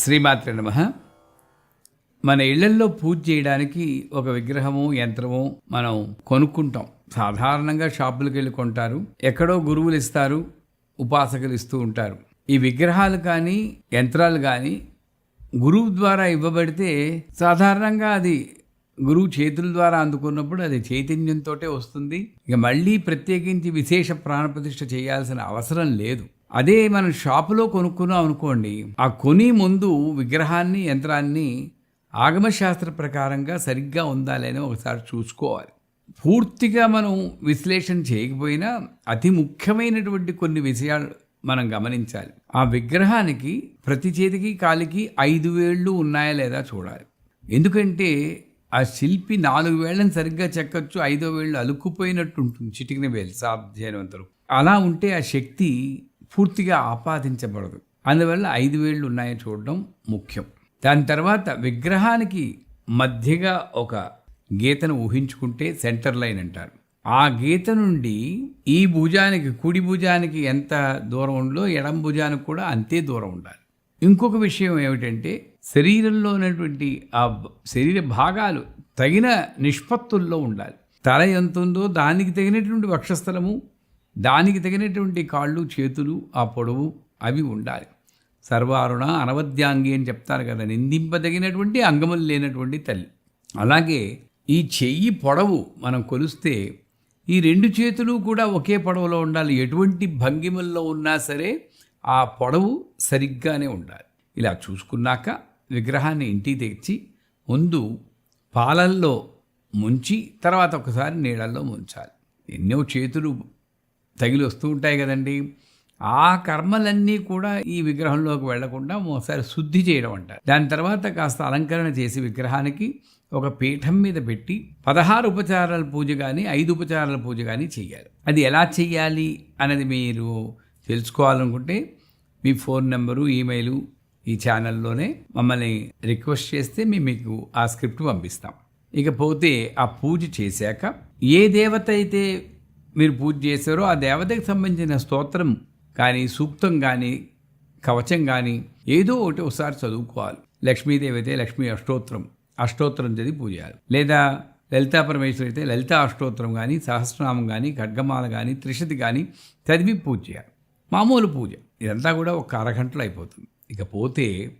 శ్రీమాత్ర నమ. మన ఇళ్ళల్లో పూజ చేయడానికి ఒక విగ్రహము యంత్రము మనం కొనుక్కుంటాం. సాధారణంగా షాపులకు వెళ్ళి కొంటారు. ఎక్కడో గురువులు ఇస్తారు ఉపాసకులు ఇస్తూ ఉంటారు. ఈ విగ్రహాలు కానీ యంత్రాలు కానీ గురువు ద్వారా ఇవ్వబడితే సాధారణంగా అది గురువు చేతుల ద్వారా అందుకున్నప్పుడు అది చైతన్యంతో వస్తుంది. ఇక మళ్ళీ ప్రత్యేకించి విశేష ప్రాణప్రతిష్ఠ చేయాల్సిన అవసరం లేదు. అదే మనం షాపులో కొనుక్కున్నాం అనుకోండి ఆ కొని ముందు విగ్రహాన్ని యంత్రాన్ని ఆగమశాస్త్ర ప్రకారంగా సరిగ్గా ఉందా లేని ఒకసారి చూసుకోవాలి. పూర్తిగా మనం విశ్లేషణ చేయకపోయినా అతి ముఖ్యమైనటువంటి కొన్ని విషయాలు మనం గమనించాలి. ఆ విగ్రహానికి ప్రతి చేతికి కాలికి ఐదు వేళ్ళు ఉన్నాయా లేదా చూడాలి. ఎందుకంటే ఆ శిల్పి నాలుగు వేళ్ళని సరిగ్గా చెక్కచ్చు ఐదో వేళ్ళు అలుక్కుపోయినట్టు ఉంటుంది చిటికిన వేలు సాధ్యమైనంతరు అలా ఉంటే ఆ శక్తి పూర్తిగా ఆపాదించబడదు. అందువల్ల ఐదు వేళ్ళు ఉన్నాయో చూడడం ముఖ్యం. దాని తర్వాత విగ్రహానికి మధ్యగా ఒక గీతను ఊహించుకుంటే సెంటర్ లైన్ అంటారు. ఆ గీత నుండి ఈ భుజానికి కుడి భుజానికి ఎంత దూరం ఉందో ఎడం భుజానికి కూడా అంతే దూరం ఉండాలి. ఇంకొక విషయం ఏమిటంటే శరీరంలో ఉన్నటువంటి ఆ శరీర భాగాలు తగిన నిష్పత్తుల్లో ఉండాలి. తల ఎంత ఉందో దానికి తగినటువంటి వక్షస్థలము దానికి తగినటువంటి కాళ్ళు చేతులు ఆ పొడవు అవి ఉండాలి. సర్వారుణ అనవద్యాంగి అని చెప్తారు కదా నిందింపదగినటువంటి అంగములు లేనటువంటి తల్లి. అలాగే ఈ చెయ్యి పొడవు మనం కొలిస్తే ఈ రెండు చేతులు కూడా ఒకే పొడవులో ఉండాలి. ఎటువంటి భంగిమల్లో ఉన్నా సరే ఆ పొడవు సరిగ్గానే ఉండాలి. ఇలా చూసుకున్నాక విగ్రహాన్ని ఇంటికి తెచ్చి ముందు పాలల్లో ముంచి తర్వాత ఒకసారి నీళ్ళల్లో ముంచాలి. ఎన్నో చేతులు తగిలి వస్తూ ఉంటాయి కదండి. ఆ కర్మలన్నీ కూడా ఈ విగ్రహంలోకి వెళ్ళకుండా ఒకసారి శుద్ధి చేయడం అంట. దాని తర్వాత కాస్త అలంకరణ చేసి విగ్రహానికి ఒక పీఠం మీద పెట్టి పదహారు ఉపచారాల పూజ కానీ ఐదు ఉపచారాల పూజ కానీ చేయాలి అది ఎలా చేయాలి అనేది మీరు తెలుసుకోవాలనుకుంటే మీ ఫోన్ నెంబరు ఈమెయిలు ఈ ఛానల్లోనే మమ్మల్ని రిక్వెస్ట్ చేస్తే మేము మీకు ఆ స్క్రిప్ట్ పంపిస్తాం. ఇకపోతే ఆ పూజ చేశాక ఏ దేవత అయితే మీరు పూజ చేశారో ఆ దేవతకి సంబంధించిన స్తోత్రం కానీ సూక్తం కానీ కవచం కానీ ఏదో ఒకటి ఒకసారి చదువుకోవాలి. లక్ష్మీదేవి అయితే లక్ష్మీ అష్టోత్రం అష్టోత్తరం చదివి పూజ చేయాలి. లేదా లలితా పరమేశ్వరి అయితే లలితా అష్టోత్తరం కానీ సహస్రనామం కానీ ఖడ్గమాల కానీ త్రిషతి కానీ చదివి పూజ చేయాలి. మామూలు పూజ. ఇదంతా కూడా ఒక అరగంటలో అయిపోతుంది. ఇకపోతే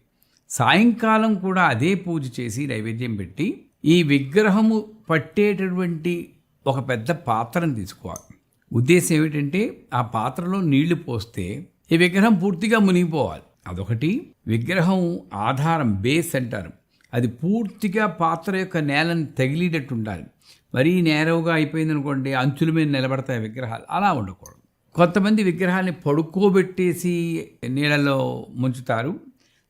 సాయంకాలం కూడా అదే పూజ చేసి నైవేద్యం పెట్టి ఈ విగ్రహము పట్టేటటువంటి ఒక పెద్ద పాత్రను తీసుకోవాలి. ఉద్దేశం ఏమిటంటే ఆ పాత్రలో నీళ్ళు పోస్తే ఈ విగ్రహం పూర్తిగా మునిగిపోవాలి. అదొకటి. విగ్రహం ఆధారం బేస్ అంటారు. అది పూర్తిగా పాత్ర యొక్క నేలను తగిలేటట్టు ఉండాలి. మరీ నేరవుగా అయిపోయింది అనుకోండి అంచుల మీద నిలబడతాయి విగ్రహాలు. అలా ఉండకూడదు. కొంతమంది విగ్రహాన్ని పడుకోబెట్టేసి నీళ్ళలో ముంచుతారు.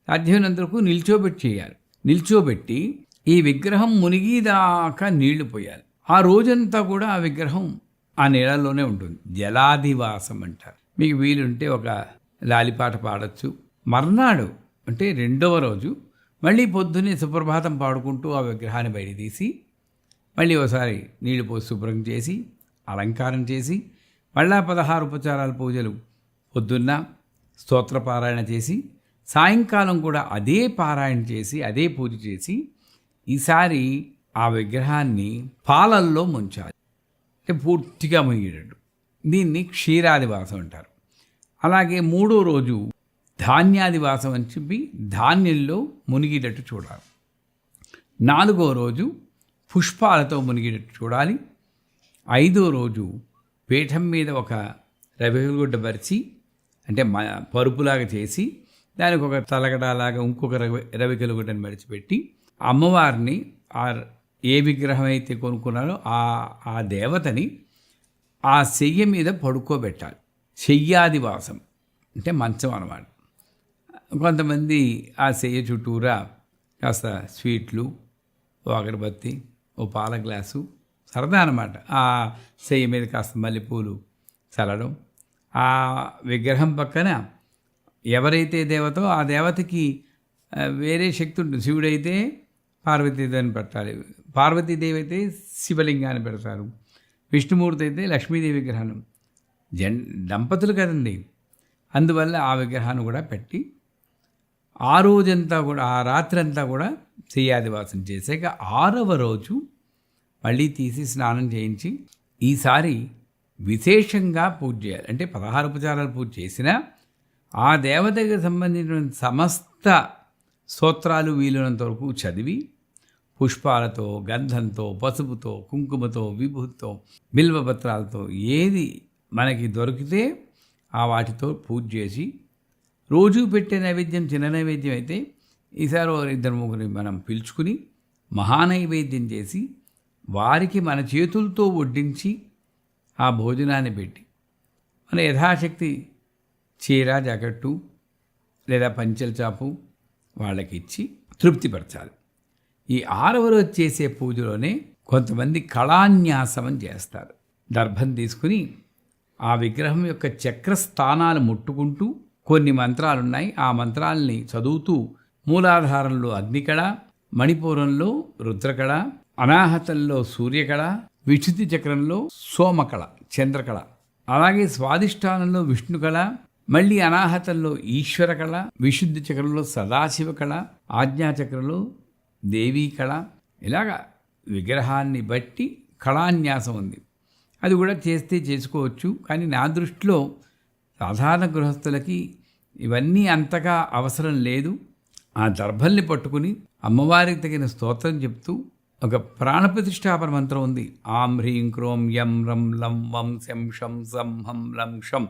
సాధ్యమైనంతవరకు నిల్చోబెట్టి చేయాలి. నిల్చోబెట్టి ఈ విగ్రహం మునిగిదాకా నీళ్ళు పోయాలి. ఆ రోజంతా కూడా ఆ విగ్రహం ఆ నీళ్ళలోనే ఉంటుంది. జలాదివాసం అంటారు. మీకు వీలుంటే ఒక లాలిపాట పాడచ్చు. మర్నాడు అంటే రెండవ రోజు మళ్ళీ పొద్దున్నే సుప్రభాతం పాడుకుంటూ ఆ విగ్రహాన్ని బయట తీసి మళ్ళీ ఒకసారి నీళ్ళు పోసి శుభ్రం చేసి అలంకారం చేసి మళ్ళా పదహారు ఉపచారాల పూజలు పొద్దున్న స్తోత్ర పారాయణ చేసి సాయంకాలం కూడా అదే పారాయణ చేసి అదే పూజ చేసి ఈసారి ఆ విగ్రహాన్ని పాలల్లో ముంచాలి. అంటే పూర్తిగా మునిగేటట్టు. దీన్ని క్షీరాదివాసం అంటారు. అలాగే మూడో రోజు ధాన్యాదివాసం అని చెప్పి ధాన్యంలో మునిగేటట్టు చూడాలి. నాలుగో రోజు పుష్పాలతో మునిగేటట్టు చూడాలి. ఐదో రోజు పీఠం మీద ఒక రవిగుడ్డ పరిచి అంటే మ పరుపులాగా చేసి దానికి ఒక తలగడలాగా ఇంకొక రవి రవికలుగుడ్డను మడిచిపెట్టి అమ్మవారిని ఆ ఏ విగ్రహం అయితే కొనుక్కున్నారో ఆ ఆ దేవతని ఆ శయ్య మీద పడుకోబెట్టాలి. శయ్యాదివాసం అంటే మంచం అన్నమాట. కొంతమంది ఆ శయ్య చుట్టూరా కాస్త స్వీట్లు ఓ అగరబత్తి ఓ పాల గ్లాసు సరదా అనమాట ఆ శయ్య మీద కాస్త మల్లెపూలు చల్లడం. ఆ విగ్రహం పక్కన ఎవరైతే దేవతో ఆ దేవతకి వేరే శక్తి ఉంటుంది. శివుడైతే పార్వతీదేవిని పెట్టాలి. పార్వతీదేవి అయితే శివలింగాన్ని పెడతారు విష్ణుమూర్తి అయితే లక్ష్మీదేవి విగ్రహాన్ని. జన్ దంపతులు కదండి. అందువల్ల ఆ విగ్రహాన్ని కూడా పెట్టి ఆ రోజంతా కూడా ఆ రాత్రి అంతా కూడా చెయ్యాదివాసం చేశాక ఆరవ రోజు మళ్ళీ తీసి స్నానం చేయించి ఈసారి విశేషంగా పూజ చేయాలి. అంటే పదహారు ఉపచారాలు పూజ చేసినా ఆ దేవతకి సంబంధించిన సమస్త స్తోత్రాలు వీలునంత వరకు చదివి పుష్పాలతో గంధంతో పసుపుతో కుంకుమతో విభూతితో బిల్వపత్రాలతో ఏది మనకి దొరికితే ఆ వాటితో పూజ చేసి రోజు పెట్టే నైవేద్యం చిన్న నైవేద్యం అయితే ఈసారి ఇద్దరు ముగ్గురిని మనం పిలుచుకుని మహానైవేద్యం చేసి వారికి మన చేతులతో వడ్డించి ఆ భోజనాన్ని పెట్టి మన యథాశక్తి చీర జాకెట్టు లేదా పంచెల చాపు వాళ్ళకి ఇచ్చి తృప్తిపరచాలి. ఈ ఆరవ రోజు చేసే పూజలోనే కొంతమంది కళాన్యాసం చేస్తారు. దర్భం తీసుకుని ఆ విగ్రహం యొక్క చక్రస్థానాలు ముట్టుకుంటూ కొన్ని మంత్రాలున్నాయి. ఆ మంత్రాలని చదువుతూ మూలాధారంలో అగ్నికళ మణిపూరంలో రుద్రకళ అనాహతంలో సూర్యకళ విశుద్ధి చక్రంలో సోమకళ చంద్రకళ అలాగే స్వాదిష్టానంలో విష్ణుకళ మళ్ళీ అనాహతంలో ఈశ్వర కళ విశుద్ధి చక్రంలో సదాశివ కళ ఆజ్ఞాచక్రంలో దేవీ కళ. ఇలాగా విగ్రహాన్ని బట్టి కళాన్యాసం ఉంది. అది కూడా చేస్తే చేసుకోవచ్చు. కానీ నా దృష్టిలో సాధారణ గృహస్థులకి ఇవన్నీ అంతగా అవసరం లేదు. ఆ దర్భల్ని పట్టుకుని అమ్మవారికి తగిన స్తోత్రం చెప్తూ ఒక ప్రాణప్రతిష్టాపన మంత్రం ఉంది. ఆం హ్రీం క్రోం యం రం లం వం శం షం సం హం లం షం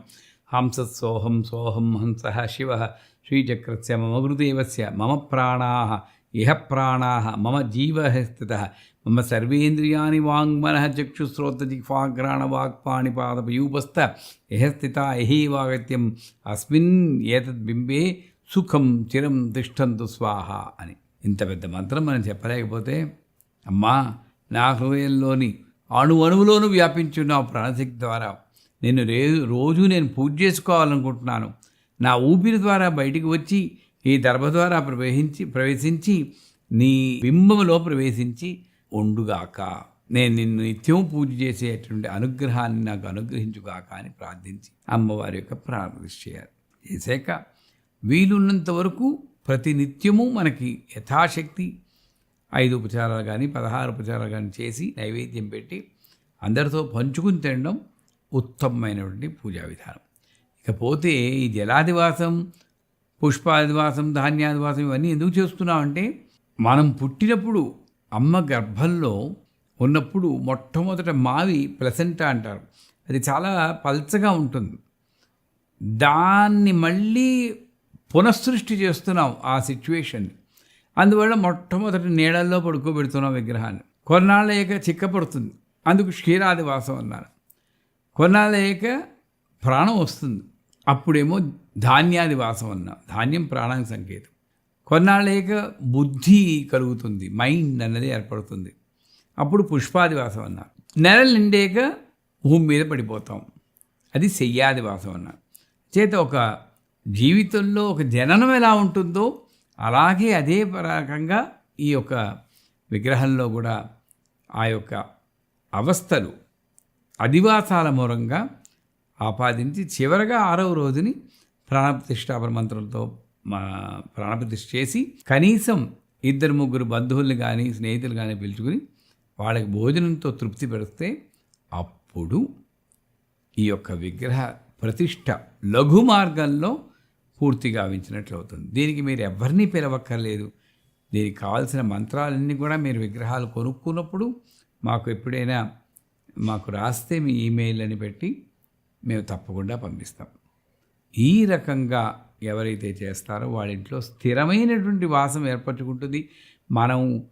హంస సోహం సోహం హంస శివ శ్రీచక్రస్య మమ గురుదేవస్య మమ ప్రాణా ఇహ ప్రాణా మమ జీవ స్థిత. మమ సర్వేంద్రియాని వాంగ్మన చక్షుశ్రోతజిహ్వాఘ్రాణ వాక్పాణిపాదపయూపస్థ ఇహ స్థిత ఇహైవాగత్యం అస్మిన్ ఏతద్బింబే సుఖం చిరం తిష్టంతు స్వాహ అని. ఇంత పెద్ద మంత్రం మనం చెప్పలేకపోతే అమ్మా నా హృదయంలోని అణు అణువులోను వ్యాపించున్న ప్రాణశక్తి ద్వారా నేను రే రోజు నేను పూజ చేసుకోవాలనుకుంటున్నాను. నా ఊపిరి ద్వారా బయటికి వచ్చి ఈ దర్భ ద్వారా ప్రవేశించి ప్రవేశించి నీ బింబములో ప్రవేశించి ఉండుగాక. నేను నిన్ను నిత్యం పూజ చేసేటువంటి అనుగ్రహాన్ని నాకు అనుగ్రహించుగాక అని ప్రార్థించి అమ్మవారి యొక్క ప్రార్థన చేయాలి. చేశాక వీలున్నంత వరకు ప్రతి నిత్యము మనకి యథాశక్తి ఐదు ఉపచారాలు కానీ పదహారు ఉపచారాలు కానీ చేసి నైవేద్యం పెట్టి అందరితో పంచుకుని తినడం ఉత్తమమైనటువంటి పూజా విధానం. ఇకపోతే ఈ జలాదివాసం పుష్పాదివాసం ధాన్యాదివాసం ఇవన్నీ ఎందుకు చేస్తున్నామంటే మనం పుట్టినప్పుడు అమ్మ గర్భంలో ఉన్నప్పుడు మొట్టమొదట మావి ప్లసెంటా అంటారు. అది చాలా పల్చగా ఉంటుంది. దాన్ని మళ్ళీ పునఃసృష్టి చేస్తున్నాం ఆ సిచ్యువేషన్. అందువల్ల మొట్టమొదటి నీళ్ళల్లో పడుకోబెడుతున్నాం విగ్రహాన్ని. కొన్నాళ్ళయ్యాక చిక్కపడుతుంది అందుకు క్షీరాదివాసం అన్నారు. కొన్నాళ్ళయ్యాక ప్రాణం వస్తుంది. అప్పుడేమో ధాన్యాది వాసం అన్నా ధాన్యం ప్రాణానికి సంకేతం. కొన్నాళ్ళేక బుద్ధి కలుగుతుంది మైండ్ అన్నది ఏర్పడుతుంది. అప్పుడు పుష్పాది వాసం అన్నా నెలలు నిండాక భూమి మీద పడిపోతాం. అది శయ్యాది వాసం అన్నా. చేత ఒక జీవితంలో ఒక జననం ఎలా ఉంటుందో అలాగే అదే రకంగా ఈ యొక్క విగ్రహంలో కూడా ఆ యొక్క అవస్థలు అధివాసాల మూలంగా ఆపాదించి చివరగా ఆరవ రోజుని ప్రాణప్రతిష్టాపన మంత్రంతో మా ప్రాణప్రతిష్ఠ చేసి కనీసం ఇద్దరు ముగ్గురు బంధువుల్ని కానీ స్నేహితులు కానీ పిలుచుకుని వాళ్ళకి భోజనంతో తృప్తి పెడితే అప్పుడు ఈ యొక్క విగ్రహ ప్రతిష్ట లఘు మార్గంలో పూర్తిగా గావించినట్లు అవుతుంది. దీనికి మీరు ఎవరిని పిలవక్కర్లేదు. దీనికి కావాల్సిన మంత్రాలన్నీ కూడా మీరు విగ్రహాలు కొనుక్కున్నప్పుడు మాకు ఎప్పుడైనా మాకు రాస్తే మీ ఈమెయిల్ అని పెట్టి మేము తప్పకుండా పంపిస్తాం. ఈ రకంగా ఎవరైతే చేస్తారో వాళ్ళింట్లో స్థిరమైనటువంటి వాసం ఏర్పరచుకుంటుంది. మనం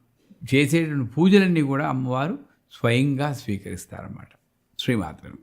చేసేటువంటి పూజలన్నీ కూడా అమ్మవారు స్వయంగా స్వీకరిస్తారన్నమాట. శ్రీమాత్రం.